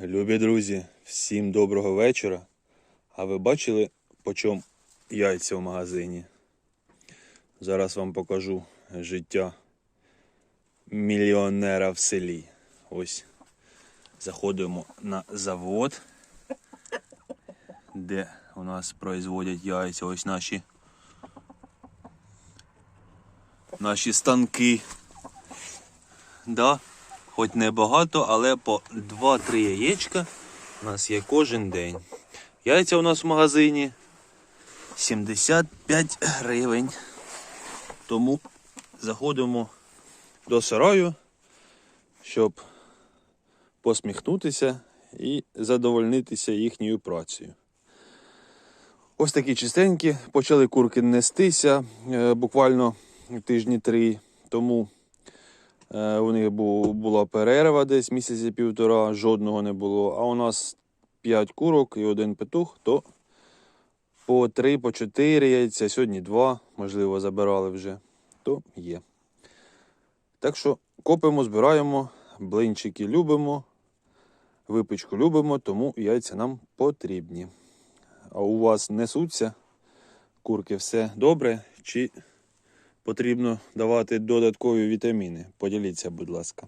Любі друзі, всім доброго вечора. А ви бачили, по чому яйця в магазині? Зараз вам покажу життя мільйонера в селі. Ось заходимо на завод, де у нас производять яйця. Ось наші, наші станки. Да, хоч не багато, але по 2-3 яєчка у нас є кожен день. Яйця у нас в магазині 75 гривень. Тому заходимо до сараю, щоб посміхнутися і задовольнитися їхньою працею. Ось такі чистенькі. Почали курки нестися е, буквально тижні три тому. Е, У них була перерва десь місяці півтора, жодного не було. А у нас 5 курок і один петух, то по 3, по 4 яйця, сьогодні 2, можливо, забирали вже, то є. Так що копимо, збираємо, блинчики любимо, випічку любимо, тому яйця нам потрібні. А у вас несуться курки все добре? Чи потрібно давати додаткові вітаміни. Поділіться, будь ласка.